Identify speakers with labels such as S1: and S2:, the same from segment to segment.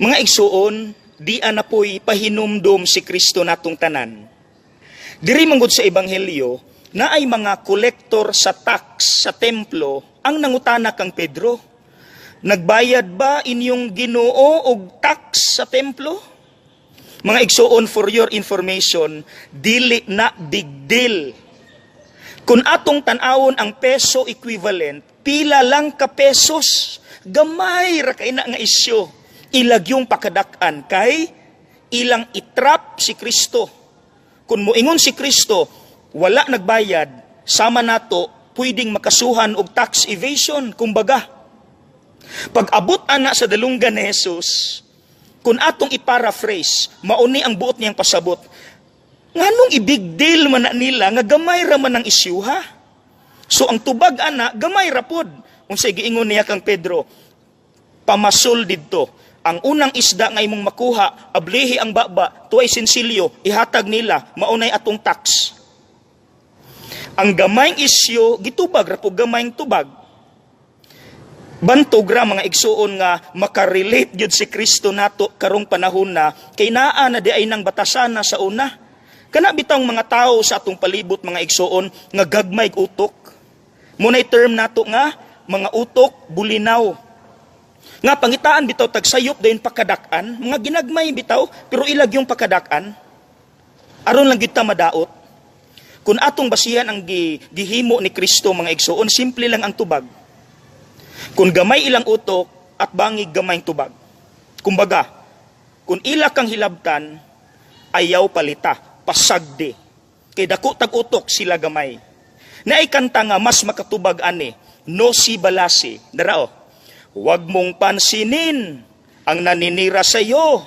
S1: Mga igsuon, di na po'y pahinumdom si Kristo natong tanan. Diri manggod sa ebanghelyo na ay mga kolektor sa tax sa templo ang nangutana kang Pedro. Nagbayad ba inyong Ginoo og tax sa templo? Mga igsuon for your information, dili na big deal. Kung atong tanawon ang peso equivalent, pila lang ka pesos. Gamay ra kay na nga isyo. Ilag yung pakadakan kay ilang itrap si Kristo. Kung moingon si Kristo, wala nagbayad, sama nato, pwedeng makasuhan og tax evasion, kumbaga. Pag abot ana sa dalunggan ni Jesus, kung atong iparaphrase, mauni ang buot niyang pasabot, nganong ibig deal man nila, nga gamay ra man ang isyuha. So ang tubag ana, gamay ra pod. Unsay giingon niya kang Pedro, pamasol didto. Ang unang isda nga imong makuha, ablihi ang baba, tuay sinsilyo, ihatag nila, maunay atong tax. Ang gamayng isyo, gitubag ra po gamayng tubag. Bantog ra mga igsuon nga makarelate gyud si Kristo nato karong panahon na kay naa na di ay nang batasan na sa una. Kana bitang mga tao sa atong palibot mga igsuon nga gagmay utok. Munay term nato nga mga utok bulinaw. Nga pangitaan bitaw tagsayop dayon pakadakan, mga ginagmay bitaw pero ilag yung pakadakan. Aron lang gyud ta madaot. Kung atong basihan ang gi, gihimo ni Kristo mga igsuon, simple lang ang tubag. Kung gamay ilang utok at bangig gamay tubag. Kumbaga, kung ila kang hilabtan, ayaw palita, pasagde. Kay dako tag utok sila gamay. Na kanta nga mas makatubag ani, no si balasi. Darao, huwag mong pansinin ang naninira sa iyo.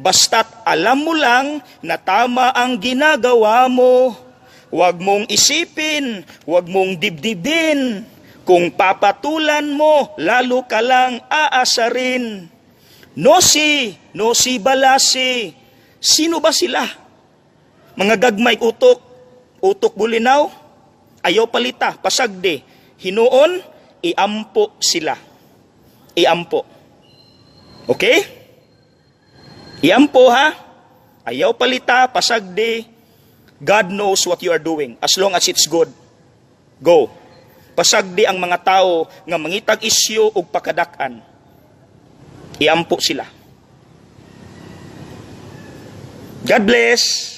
S1: Basta't alam mo lang na tama ang ginagawa mo. Huwag mong isipin, huwag mong dibdibin. Kung papatulan mo, lalo ka lang aasarin. Nosi, nosi balasi. Sino ba sila? Mga gagmay utok, utok bulinaw, ayaw palita, pasagde. Hinuon, iampo sila. Iampo. Okay? Iampo ha? Ayaw palita, pasagde. God knows what you are doing as long as it's good. Go. Pasagdi ang mga tao nga mangitag isyo ug pakadakan. Iampo sila. God bless.